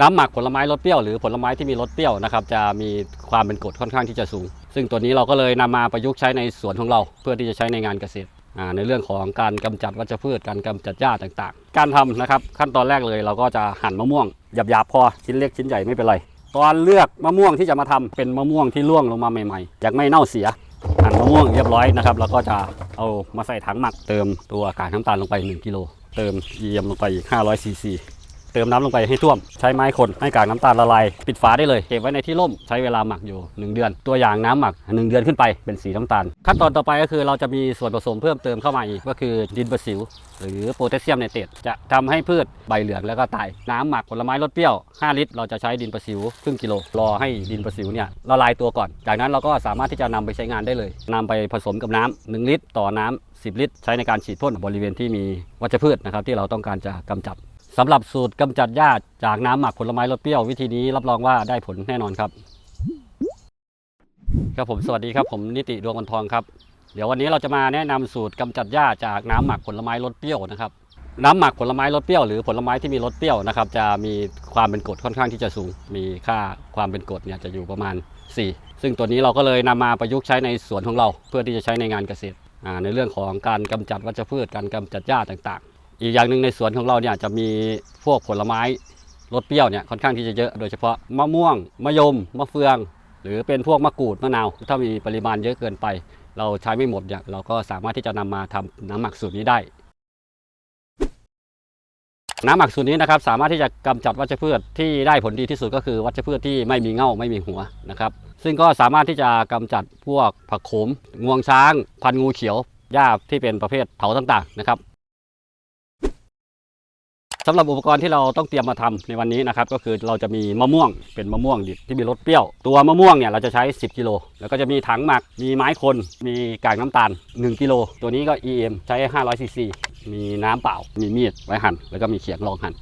น้ำหมักผลไม้รสเปรี้ยวหรือผลไม้ที่มีรสเปรี้ยวนะครับจะมีความเป็นกรดค่อนข้างที่จะสูง ซึ่งตัวนี้เราก็เลยนำมาประยุกต์ใช้ในสวนของเรา เพื่อที่จะใช้ในงานเกษตรในเรื่องของการกำจัดวัชพืชการกำจัดหญ้าต่างๆ การทำนะครับขั้นตอนแรกเลยเราก็จะหั่นมะม่วงหยาบๆพอชิ้นเล็กชิ้นใหญ่ไม่เป็นไรตอนเลือกมะม่วงที่จะมาทำเป็นมะม่วงที่ร่วงลงมาใหม่ๆยังไม่เน่าเสียหั่นมะม่วงเรียบร้อยนะครับแล้วก็จะเอามาใส่ถังหมักเติมตัวกากน้ำตาลลงไป 1กิโลเติมเยียมลงไปอีก500ซีซี เติมน้ำลงไปให้ท่วม ใช้ไม้คนให้กากน้ำตาลละลายปิดฝาได้เลยเก็บไว้ในที่ร่มใช้เวลาหมักอยู่ 1 เดือน ตัวอย่างน้ำหมัก 1 เดือนขึ้นไปเป็นสีน้ำตาล ขั้นตอนต่อไปก็คือเราจะมีส่วนผสมเพิ่มเติมเข้ามาอีกก็คือดินประสิว หรือโพแทสเซียมไนเตรตจะทำให้พืชใบเหลืองแล้วก็ตาย น้ำหมักผลไม้รสเปรี้ยว 5 ลิตร เราจะใช้ดินประสิวครึ่งกิโลรอให้ดินประสิวเนี่ยละลายตัวก่อน จากนั้นเราก็สามารถที่จะนำไปใช้งานได้เลยนำไปผสมกับน้ำ1ลิตร ต่อน้ำ10 ลิตร ใช้ในการฉีดพ่นบริเวณที่มีวัชพืชนะครับที่เราต้องการจะกำจัด สำหรับสูตรกำจัดหญ้าจากน้ำหมักผลไม้รสเปรี้ยววิธีนี้รับรองว่าได้ผลแน่นอนครับ ครับผมสวัสดีครับผมนิติดวงวันทองครับ เดี๋ยววันนี้เราจะมาแนะนำสูตรกำจัดหญ้าจากน้ำหมักผลไม้รสเปรี้ยวนะครับ น้ำหมักผลไม้รสเปรี้ยวหรือผลไม้ที่มีรสเปรี้ยวนะครับจะมีความเป็นกรดค่อนข้างที่จะสูง มีค่าความเป็นกรดเนี่ยจะอยู่ประมาณ 4 ซึ่งตัวนี้เราก็เลยนำมาประยุกต์ใช้ในสวนของเรา เพื่อที่จะใช้ในงานเกษตรอ่าในเรื่องของการกำจัดวัชพืชการกำจัดหญ้าต่างๆ อีกอย่างหนึ่งในสวนของเราเนี่ยจะมีพวกผลไม้รสเปรี้ยวเนี่ยค่อนข้างที่จะเยอะโดยเฉพาะมะม่วงมะยมมะเฟือง หรือเป็นพวกมะกรูดมะนาว ถ้ามีปริมาณเยอะเกินไป เราใช้ไม่หมดเนี่ยเราก็สามารถที่จะนำมาทำน้ำหมักสูตรนี้ได้ น้ำหมักสูตรนี้นะครับสามารถที่จะกำจัดวัชพืชที่ได้ผลดีที่สุดก็คือวัชพืชที่ไม่มีเง่าไม่มีหัวนะครับซึ่งก็สามารถที่จะกำจัดพวกผักโขมงวงช้าง พันงูเขียวหญ้าที่เป็นประเภทเถาต่างๆนะครับ สำหรับอุปกรณ์ที่เราต้องเตรียมมาทำในวันนี้นะครับก็คือเราจะมีมะม่วงเป็นมะม่วงดิบที่มีรสเปรี้ยว ตัวมะม่วงเนี่ยเราจะใช้ 10กิโลแล้วก็จะมีถังหมัก มีไม้คน มีกากน้ำตาล 1กิโลตัวนี้ก็ EM ใช้ 500ซีซีมีน้ำเปล่า มีมีดไว้หั่นแล้วก็มีเขียงรองหั่น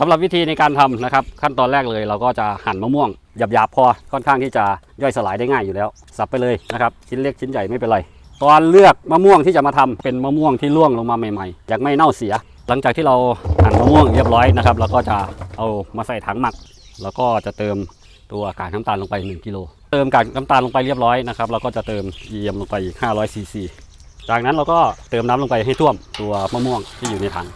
สำหรับวิธีในการทำนะครับ ขั้นตอนแรกเลยเราก็จะหั่นมะม่วงหยาบๆพอค่อนข้างที่จะย่อยสลายได้ง่ายอยู่แล้ว สับไปเลยนะครับชิ้นเล็กชิ้นใหญ่ไม่เป็นไร ตอนเลือกมะม่วงที่จะมาทำเป็นมะม่วงที่ร่วงลงมาใหม่ๆยังไม่เน่าเสีย หลังจากที่เราหั่นมะม่วงเรียบร้อยนะครับเราก็จะเอามาใส่ถังหมัก แล้วก็จะเติมตัวกากน้ำตาลลงไป 1กิโลเติมกากน้ำตาลลงไปเรียบร้อยนะครับเราก็จะเติมเยียมลงไปอีก500ซีซีจากนั้นเราก็เติมน้ำลงไปให้ท่วมตัวมะม่วงที่อยู่ในถัง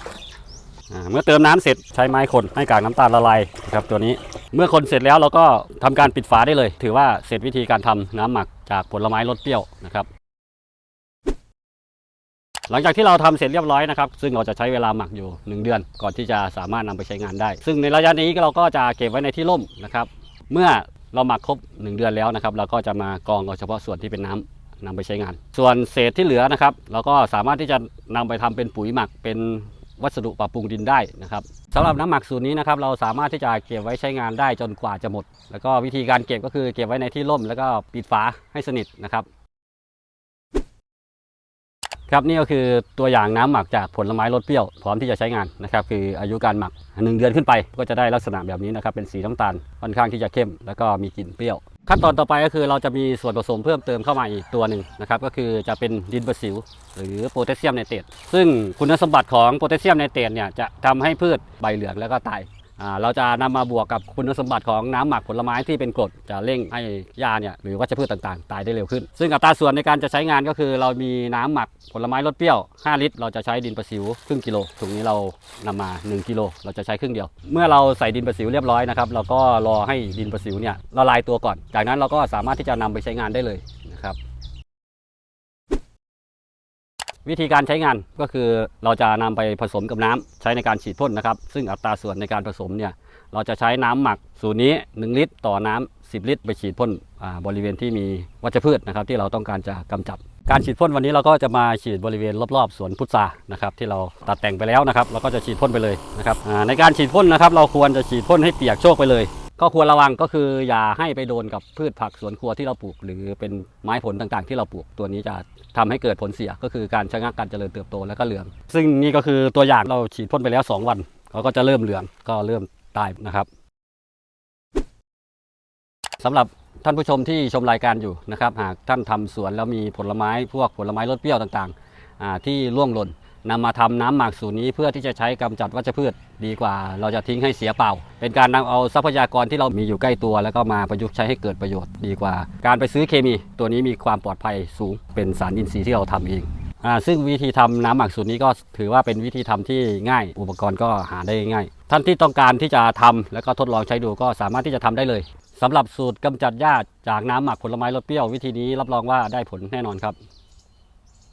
เมื่อเติมน้ำเสร็จใช้ไม้คนให้กากน้ำตาลละลายนะครับตัวนี้ เมื่อคนเสร็จแล้วเราก็ทำการปิดฝาได้เลย ถือว่าเสร็จวิธีการทำน้ำหมักจากผลไม้รสเปรี้ยวนะครับ หลังจากที่เราทำเสร็จเรียบร้อยนะครับซึ่งเราจะใช้เวลาหมักอยู่ 1 เดือน ก่อนที่จะสามารถนำไปใช้งานได้ ซึ่งในระยะนี้เราก็จะเก็บไว้ในที่ร่มนะครับเมื่อเราหมักครบ 1 เดือนแล้วนะครับเราก็จะมากรองเอาเฉพาะส่วนที่เป็นน้ำนำไปใช้งาน ส่วนเศษที่เหลือนะครับ เราก็สามารถที่จะนำไปทำเป็นปุ๋ยหมักเป็นวัสดุปรับปรุงดินได้นะครับสำหรับน้ำหมักสูตรนี้นะครับเราสามารถที่จะเก็บไว้ใช้งานได้จนกว่าจะหมด แล้วก็วิธีการเก็บก็คือเก็บไว้ในที่ร่ม แล้วก็ปิดฝาให้สนิทนะครับ ครับนี่ก็คือตัวอย่างน้ำหมักจากผลไม้รสเปรี้ยว พร้อมที่จะใช้งานนะครับคืออายุการหมัก 1 เดือนขึ้นไป ก็จะได้ลักษณะแบบนี้นะครับเป็นสีน้ำตาลค่อนข้างที่จะเข้ม แล้วก็มีกลิ่นเปรี้ยว ขั้นตอนต่อไปก็คือเราจะมีส่วนผสมเพิ่มเติมเข้ามาอีกตัวหนึ่งนะครับก็คือจะเป็นดินประสิว หรือโพแทสเซียมไนเตรตซึ่งคุณสมบัติของโพแทสเซียมไนเตรตเนี่ยจะทำให้พืชใบเหลืองแล้วก็ตาย เราจะนำมาบวกกับคุณสมบัติของน้ำหมักผลไม้ที่เป็นกรดจะเร่งให้หญ้าเนี่ยหรือวัชพืชต่างๆ ตายได้เร็วขึ้น ซึ่งอัตราส่วนในการจะใช้งานก็คือ เรามีน้ำหมักผลไม้รสเปรี้ยว 5 ลิตร เราจะใช้ดินประสิวครึ่งกิโลถุงนี้เรานำมา 1 กิโลเราจะใช้ครึ่งเดียว เมื่อเราใส่ดินประสิวเรียบร้อยนะครับเราก็รอให้ดินประสิวเนี่ยละลายตัวก่อน จากนั้นเราก็สามารถที่จะนำไปใช้งานได้เลย วิธีการใช้งานก็คือเราจะนำไปผสมกับน้ำใช้ในการฉีดพ่นนะครับ ซึ่งอัตราส่วนในการผสมเนี่ยเราจะใช้น้ำหมักสูตรนี้ 1 ลิตร ต่อน้ำ10 ลิตร ไปฉีดพ่นบริเวณที่มีวัชพืชนะครับ ที่เราต้องการจะกำจัด การฉีดพ่นวันนี้เราก็จะมาฉีดบริเวณรอบๆสวนพุทรานะครับที่เราตัดแต่งไปแล้วนะครับ เราก็จะฉีดพ่นไปเลยนะครับในการฉีดพ่นนะครับ เราควรจะฉีดพ่นให้เปียกโชกไปเลย ก็ควรระวังก็คืออย่าให้ไปโดนกับพืชผักสวนครัวที่เราปลูก หรือเป็นไม้ผลต่างๆ ที่เราปลูกตัวนี้จะทำให้เกิดผลเสียก็คือการชะงักการเจริญเติบโตและก็เหลือง ซึ่งนี่ก็คือตัวอย่างเราฉีดพ่นไปแล้ว 2 วันเขาก็จะเริ่มเหลืองก็เริ่มตายนะครับสำหรับท่านผู้ชมที่ชมรายการอยู่นะครับ หากท่านทำสวนแล้วมีผลไม้พวกผลไม้รสเปรี้ยวต่างๆที่ร่วงหล่น นำมาทำน้ำหมักสูตรนี้เพื่อที่จะใช้กำจัดวัชพืชดีกว่า เราจะทิ้งให้เสียเปล่า เป็นการนำเอาทรัพยากรที่เรามีอยู่ใกล้ตัว แล้วก็มาประยุกต์ใช้ให้เกิดประโยชน์ดีกว่า การไปซื้อเคมี ตัวนี้มีความปลอดภัยสูง เป็นสารอินทรีย์ที่เราทำเองซึ่งวิธีทำน้ำหมักสูตรนี้ก็ถือว่าเป็นวิธีทำที่ง่าย อุปกรณ์ก็หาได้ง่าย ท่านที่ต้องการที่จะทำแล้วก็ทดลองใช้ดูก็สามารถที่จะทำได้เลยสำหรับสูตรกำจัดหญ้าจากน้ำหมักผลไม้รสเปรี้ยววิธีนี้รับรองว่าได้ผลแน่นอนครับ